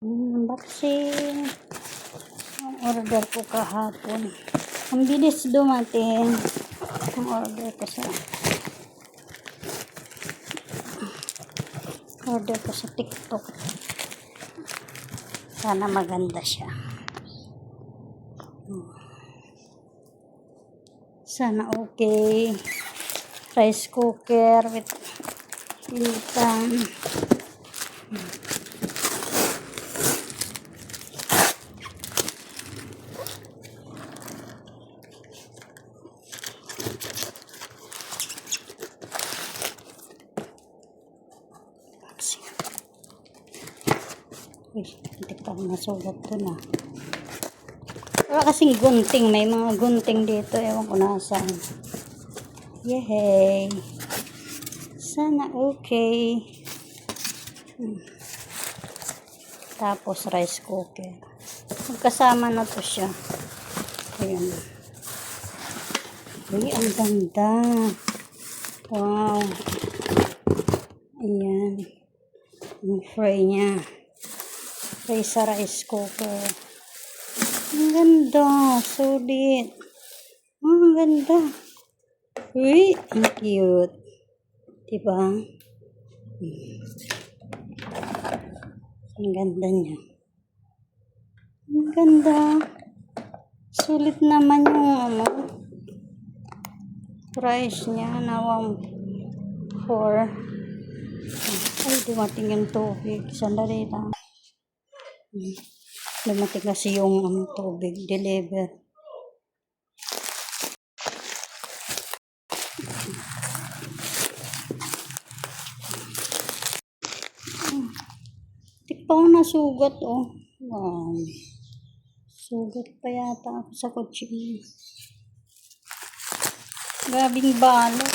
Unboxing. Ang order ko kahapon. Ang bilis dumating. Ang order ko sa order ko sa TikTok. Sana maganda siya. Sana okay. Rice cooker with pilitan. Unboxing. Uy, hindi pa ako nasulat to na. Wala kasing gunting. May mga gunting dito. Ewan ko nasaan. Yay! Sana okay. Hmm. Tapos rice cooker. Magkasama na to siya. Ayan. Uy, ang ganda. Wow. Ayan. Ang fry niya. Fry sa rice cooker. Ang ganda. Sulit. Oh, ang ganda. Uy, ang cute. Diba? Ang ganda niya. Ang ganda. Sulit naman yung ano, price niya na 1 4 ay dumating yung tubig sandali lang Hmm. dumating kasi yung ano, tubig deliver Di pa ako nasugat, oh. Wow. Sugat pa yata ako sa kutsilyo. Grabing balot.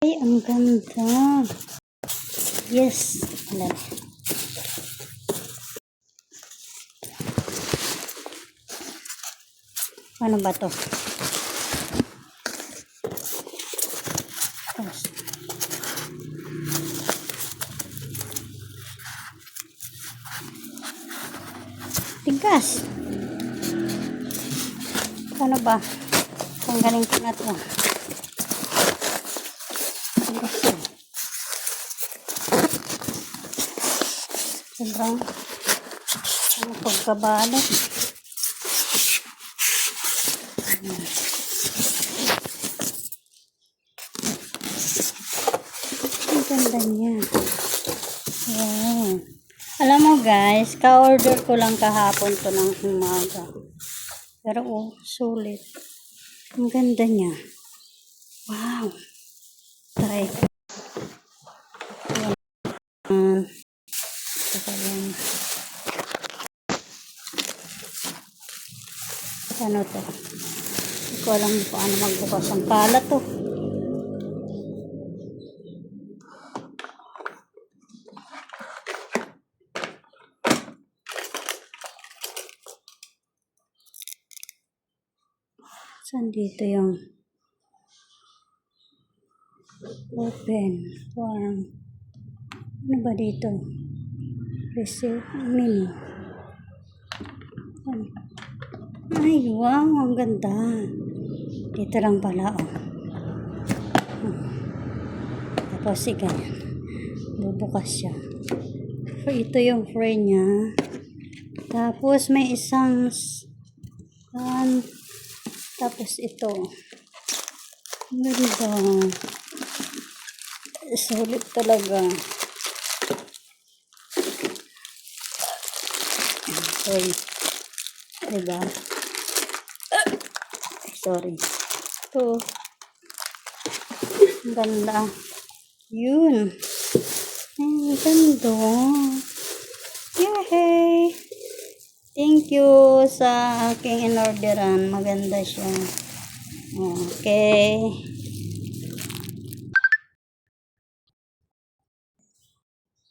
Ay, ang ganda. Yes. Alam. Ano ba to? Tigas. Ano ba? Tanggalin ko na to. Tigas eh. Sobrang pagkabalot. Ang ganda niya. Wow. Alam mo guys, ka-order ko lang kahapon to ng umaga. Pero oh, sulit. Ang ganda niya. Wow. Try ko. Yan. Saka yan. Ano to? Hindi ko alam kung ano magbukas ang kalat to. Saan dito yung open form? Ano ba dito? Menu. Ano? Ay, wow, ang ganda. Dito lang pala, oh. Tapos, sige. Bubukas siya. So, ito yung fray niya. Tapos, may isang um, tapos ito. Ganda. Sulit talaga. Sorry. Diba? Sorry. Ito. Ang ganda. Yun. Ang ganda. Yay! Thank you sa aking in-orderan. Maganda siya. Okay.